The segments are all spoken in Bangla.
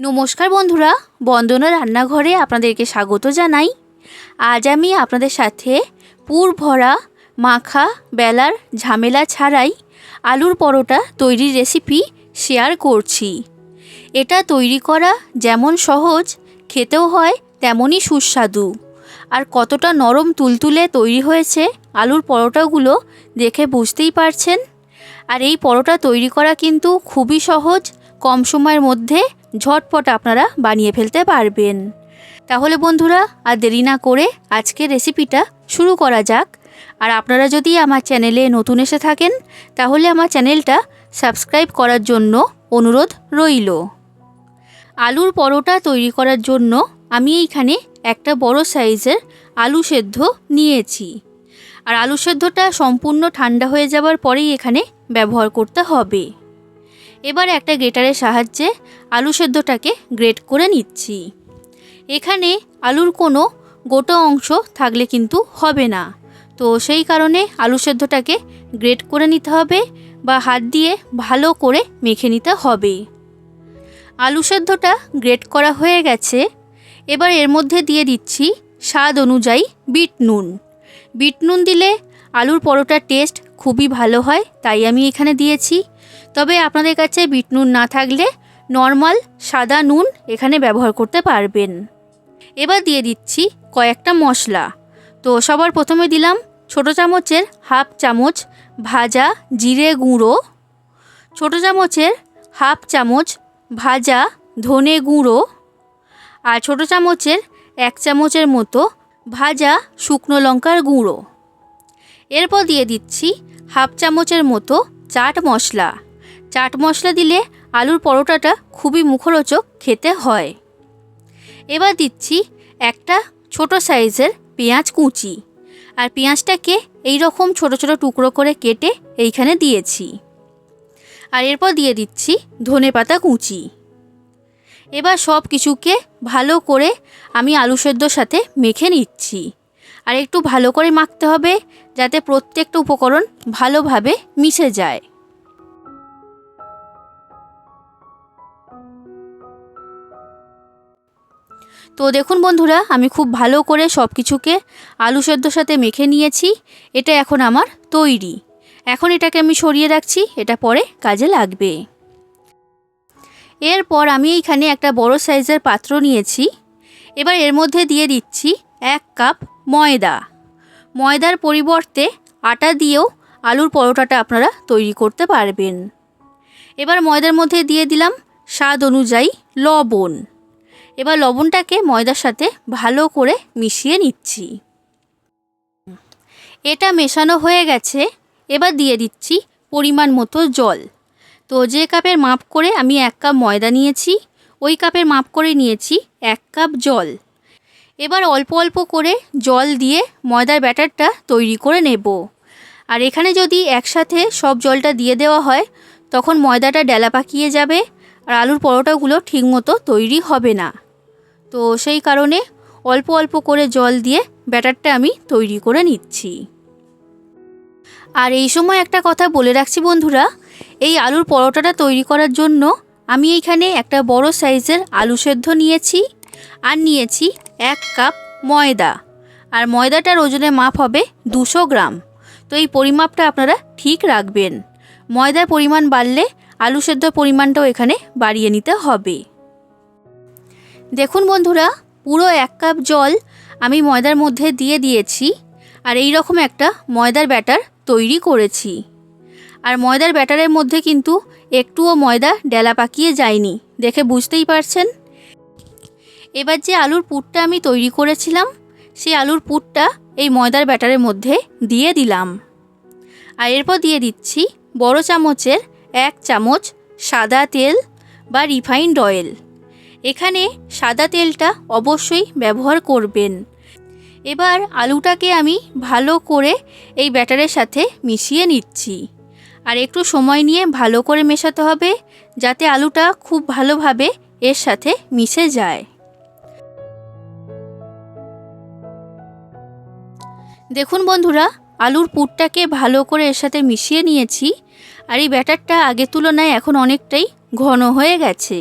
নমস্কার বন্ধুরা, বন্দনা রান্নাঘরে আপনাদেরকে স্বাগত জানাই। আজ আমি আপনাদের সাথে পুর ভরা, মাখা, বেলার ঝামেলা ছাড়াই আলুর পরোটা তৈরির রেসিপি শেয়ার করছি। এটা তৈরি করা যেমন সহজ, খেতেও হয়, তেমনই সুস্বাদু। আর কতটা নরম তুলতুলে তৈরি হয়েছে আলুর পরোটাগুলো দেখে বুঝতেই পারছেন। আর এই পরোটা তৈরি করা কিন্তু খুবই সহজ, কম সময়ের মধ্যে ঝটপট আপনারা বানিয়ে ফেলতে পারবেন। তাহলে বন্ধুরা, আর দেরি না করে আজকের রেসিপিটা শুরু করা যাক। আর আপনারা যদি আমার চ্যানেলে নতুন এসে থাকেন, তাহলে আমার চ্যানেলটা সাবস্ক্রাইব করার জন্য অনুরোধ রইল। আলুর পরোটা তৈরি করার জন্য আমি এইখানে একটা বড় সাইজের আলু সেদ্ধ নিয়েছি। আর আলু সেদ্ধটা সম্পূর্ণ ঠান্ডা হয়ে যাওয়ার পরেই এখানে ব্যবহার করতে হবে। এবার একটা গ্রেটারের সাহায্যে আলু সেদ্ধটাকে গ্রেট করে নিচ্ছি। এখানে আলুর কোনো গোটো অংশ থাকলে কিন্তু হবে না। তো সেই কারণে আলু সেদ্ধটাকে গ্রেট করে নিতে হবে বা হাত দিয়ে ভালো করে মেখে নিতে হবে। আলু সেদ্ধটা গ্রেট করা হয়ে গেছে। এবার এর মধ্যে দিয়ে দিচ্ছি স্বাদ অনুযায়ী বিট নুন। বিট নুন দিলে আলুর পরোটার টেস্ট খুবই ভালো হয়, তাই আমি এখানে দিয়েছি। তবে আপনাদের কাছে বিট নুন না থাকলে নর্মাল সাদা নুন এখানে ব্যবহার করতে পারবেন। এবার দিয়ে দিচ্ছি কয়েকটা মশলা। তো সবার প্রথমে দিলাম ছোটো চামচের হাফ চামচ ভাজা জিরে গুঁড়ো, ছোটো চামচের হাফ চামচ ভাজা ধনে গুঁড়ো আর ছোটো চামচের এক চামচের মতো ভাজা শুকনো লঙ্কার গুঁড়ো। এরপর দিয়ে দিচ্ছি হাফ চামচের মতো চাট মশলা। চাট মশলা দিলে আলুর পরোটাটা খুবই মুখরোচক খেতে হয়। এবার দিচ্ছি একটা ছোট সাইজের পেঁয়াজ কুচি। আর পেঁয়াজটাকে এই রকম ছোট ছোট টুকরো করে কেটে এইখানে দিয়েছি। আর এরপর দিয়ে দিচ্ছি ধনে পাতা কুচি। এবার সব কিছুকে ভালো করে আমি আলু সেদ্ধর সাথে মেখে নিচ্ছি। আর একটু ভালো করে মাখতে হবে যাতে প্রত্যেকটা উপকরণ ভালোভাবে মিশে যায়। তো দেখুন বন্ধুরা, আমি খুব ভালো করে সব কিছুকে আলু সেদ্ধর সাথে মেখে নিয়েছি। এটা এখন আমার তৈরি। এখন এটাকে আমি সরিয়ে রাখছি, এটা পরে কাজে লাগবে। এরপর আমি এইখানে একটা বড় সাইজের পাত্র নিয়েছি। এবার এর মধ্যে দিয়ে দিচ্ছি এক কাপ ময়দা। ময়দার পরিবর্তে আটা দিয়েও আলুর পরোটাটা আপনারা তৈরি করতে পারবেন। এবার ময়দার মধ্যে দিয়ে দিলাম স্বাদ অনুযায়ী লবণ। এবার লবণটাকে ময়দার সাথে ভালো করে মিশিয়ে নিচ্ছি। এটা মেশানো হয়ে গেছে। এবার দিয়ে দিচ্ছি পরিমাণ মতো জল। তো যে কাপের মাপ করে আমি এক কাপ ময়দা নিয়েছি, ওই কাপের মাপ করে নিয়েছি এক কাপ জল। এবার অল্প অল্প করে জল দিয়ে ময়দার ব্যাটারটা তৈরি করে নেব। আর এখানে যদি একসাথে সব জলটা দিয়ে দেওয়া হয়, তখন ময়দাটা ডেলা পাকিয়ে যাবে আর আলুর পরোটাগুলো ঠিকমতো তৈরি হবে না। তো সেই কারণে অল্প অল্প করে জল দিয়ে ব্যাটারটা আমি তৈরি করে নিচ্ছি। আর এই সময় একটা কথা বলে রাখছি বন্ধুরা, এই আলুর পরোটাটা তৈরি করার জন্য আমি এইখানে একটা বড় সাইজের আলু সেদ্ধ নিয়েছি আর নিয়েছি এক কাপ ময়দা। আর ময়দাটার ওজনের মাপ হবে দুশো গ্রাম। তো এই পরিমাপটা আপনারা ঠিক রাখবেন। ময়দার পরিমাণ বাড়লে আলু সেদ্ধ পরিমাণটাও এখানে বাড়িয়ে নিতে হবে। দেখুন বন্ধুরা, পুরো এক কাপ জল আমি ময়দার মধ্যে দিয়ে দিয়েছি আর এই রকম একটা ময়দার ব্যাটার তৈরি করেছি। আর ময়দার ব্যাটারের মধ্যে কিন্তু একটুও ময়দা ডেলা পাকিয়ে যায়নি। দেখে বুঝতেই পারছেন? এবার যে আলুর পুরটা আমি তৈরি করেছিলাম, সেই আলুর পুরটা এই ময়দার ব্যাটারের মধ্যে দিয়ে দিলাম। আর এরপর দিয়ে দিচ্ছি বড় চামচের এক চামচ সাদা তেল বা রিফাইন্ড অয়েল। এখানে সাদা তেলটা অবশ্যই ব্যবহার করবেন। এবার আলুটাকে আমি ভালো করে এই ব্যাটারের সাথে মিশিয়ে নিচ্ছি। আর একটু সময় নিয়ে ভালো করে মেশাতে হবে, যাতে আলুটা খুব ভালোভাবে এর সাথে মিশে যায়। দেখুন বন্ধুরা, আলুর পুরটাকে ভালো করে এর সাথে মিশিয়ে নিয়েছি আর এই ব্যাটারটা আগের তুলনায় এখন অনেকটাই ঘন হয়ে গেছে।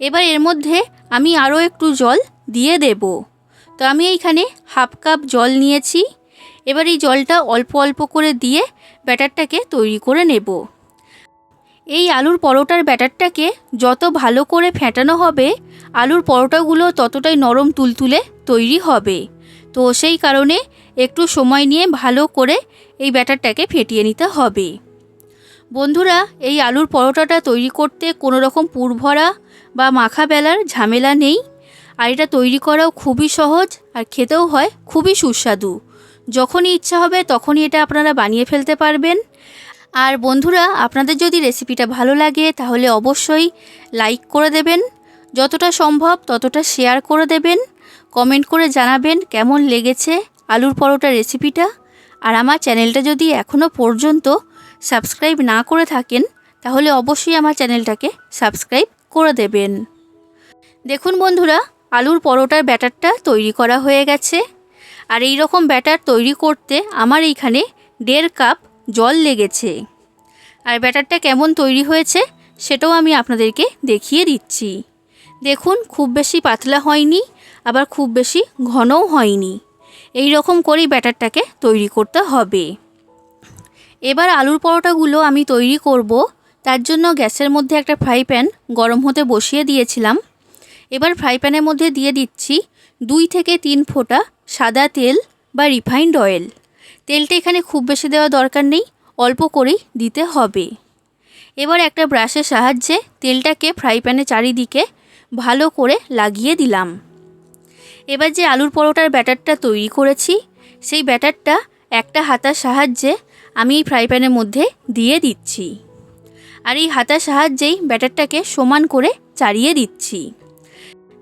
এবার এর মধ্যে আমি আরও একটু জল দিয়ে দেব। তো আমি এইখানে হাফ কাপ জল নিয়েছি। এবার এই জলটা অল্প অল্প করে দিয়ে ব্যাটারটাকে তৈরি করে নেব। এই আলুর পরোটার ব্যাটারটাকে যত ভালো করে ফেটানো হবে, আলুর পরোটাগুলো ততটাই নরম তুলতুলে তৈরি হবে। তো সেই কারণে একটু সময় নিয়ে ভালো করে এই ব্যাটারটাকে ফেটিয়ে নিতে হবে। বন্ধুরা, এই আলুর পরোটাটা তৈরি করতে কোনো রকম পুরভরা বা মাখা বেলার ঝামেলা নেই। আর এটা তৈরি করাও খুবই সহজ আর খেতেও হয় খুবই সুস্বাদু। যখনই ইচ্ছা হবে তখনই এটা আপনারা বানিয়ে ফেলতে পারবেন। আর বন্ধুরা, আপনাদের যদি রেসিপিটা ভালো লাগে তাহলে অবশ্যই লাইক করে দেবেন। যতটা সম্ভব ততটা শেয়ার করে দেবেন। কমেন্ট করে জানাবেন কেমন লেগেছে। আলুর পরোটা রেসিপিটা। আর আমার চ্যানেলটা যদি এখনও পর্যন্ত সাবস্ক্রাইব না করে থাকেন, তাহলে অবশ্যই আমার চ্যানেলটাকে সাবস্ক্রাইব করে দেবেন। দেখুন বন্ধুরা, আলুর পরোটার ব্যাটারটা তৈরি করা হয়ে গেছে। আর এই রকম ব্যাটার তৈরি করতে আমার এইখানে দেড় কাপ জল লেগেছে। আর ব্যাটারটা কেমন তৈরি হয়েছে, সেটাও আমি আপনাদেরকে দেখিয়ে দিচ্ছি। দেখুন, খুব বেশি পাতলা হয়নি, আবার খুব বেশি ঘনও হয়নি। এই রকম করেই ব্যাটারটাকে তৈরি করতে হবে। এবার আলুর পরোটাগুলো আমি তৈরি করব। তার জন্য গ্যাসের মধ্যে একটা ফ্রাই প্যান গরম হতে বসিয়ে দিয়েছিলাম। এবার ফ্রাই প্যানের মধ্যে দিয়ে দিচ্ছি দুই থেকে তিন ফোঁটা সাদা তেল বা রিফাইন্ড অয়েল। তেলটা এখানে খুব বেশি দেওয়া দরকার নেই, অল্প করেই দিতে হবে। এবার একটা ব্রাশের সাহায্যে তেলটাকে ফ্রাই প্যানে চারিদিকে ভালো করে লাগিয়ে দিলাম। এবার যে আলুর পরোটার ব্যাটারটা তৈরি করেছি, সেই ব্যাটারটা একটা হাতার সাহায্যে আমি এই ফ্রাই প্যানের মধ্যে দিয়ে দিচ্ছি। আর এই হাতার সাহায্যেই ব্যাটারটাকে সমান করে চাড়িয়ে দিচ্ছি।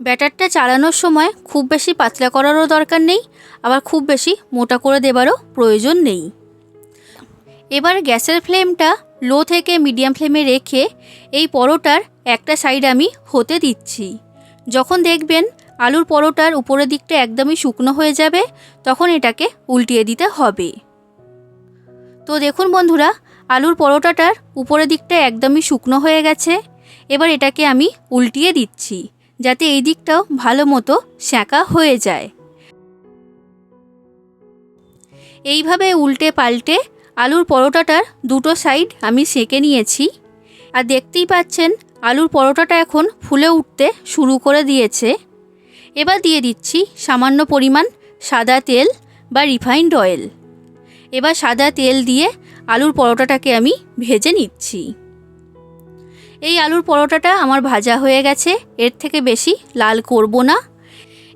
ব্যাটারটা চালানোর সময় খুব বেশি পাতলা করারও দরকার নেই, আবার খুব বেশি মোটা করে দেবারও প্রয়োজন নেই। এবার গ্যাসের ফ্লেমটা লো থেকে মিডিয়াম ফ্লেমে রেখে এই পরোটার একটা সাইড আমি হতে দিচ্ছি। যখন দেখবেন আলুর পরোটার উপরের দিকটা একদমই শুকনো হয়ে যাবে, তখন এটাকে উল্টিয়ে দিতে হবে। তো দেখুন বন্ধুরা, আলুর পরোটাটার উপরের দিকটা একদমই শুকনো হয়ে গেছে, এবার এটাকে আমি উল্টিয়ে দিচ্ছি, যাতে এই দিকটাও ভালো মতো সেঁকা হয়ে যায়। এইভাবে উল্টে পাল্টে আলুর পরোটাটার দুটো সাইড আমি সেঁকে নিয়েছি, আর দেখতেই পাচ্ছেন, আলুর পরোটাটা এখন ফুলে উঠতে শুরু করে দিয়েছে। এবার দিয়ে দিচ্ছি সামান্য পরিমাণ সাদা তেল বা রিফাইন্ড অয়েল। এবার সাদা তেল দিয়ে আলুর পরোটাটাকে আমি ভেজে নিচ্ছি। এই আলুর পরোটাটা আমার ভাজা হয়ে গেছে, এর থেকে বেশি লাল করব না।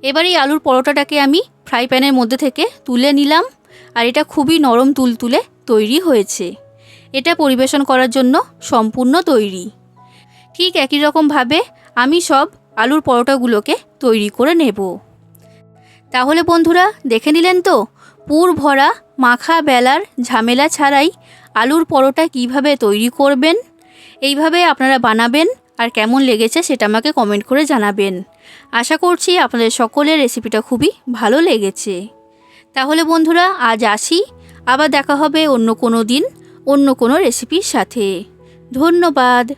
এবার এই আলুর পরোটাটাকে আমি ফ্রাই প্যানের মধ্যে থেকে তুলে নিলাম, আর এটা খুবই নরম তুলতুলে তৈরি হয়েছে। এটা পরিবেশন করার জন্য সম্পূর্ণ তৈরি। ঠিক একই রকমভাবে আমি সব আলুর পরোটাগুলোকে তৈরি করে নেব। তাহলে বন্ধুরা, দেখে নিলেন তো, পুর ভরা, মাখা বেলার ঝামেলা ছাড়াই আলুর পরোটা কীভাবে তৈরি করবেন, এইভাবে আপনারা বানাবেন আর কেমন লেগেছে সেটা আমাকে কমেন্ট করে জানাবেন। আশা করছি আপনাদের সকলের রেসিপিটা খুবই ভালো লেগেছে। তাহলে বন্ধুরা, আজ আসি, আবার দেখা হবে অন্য কোনো দিন, অন্য কোনো রেসিপির সাথে। ধন্যবাদ।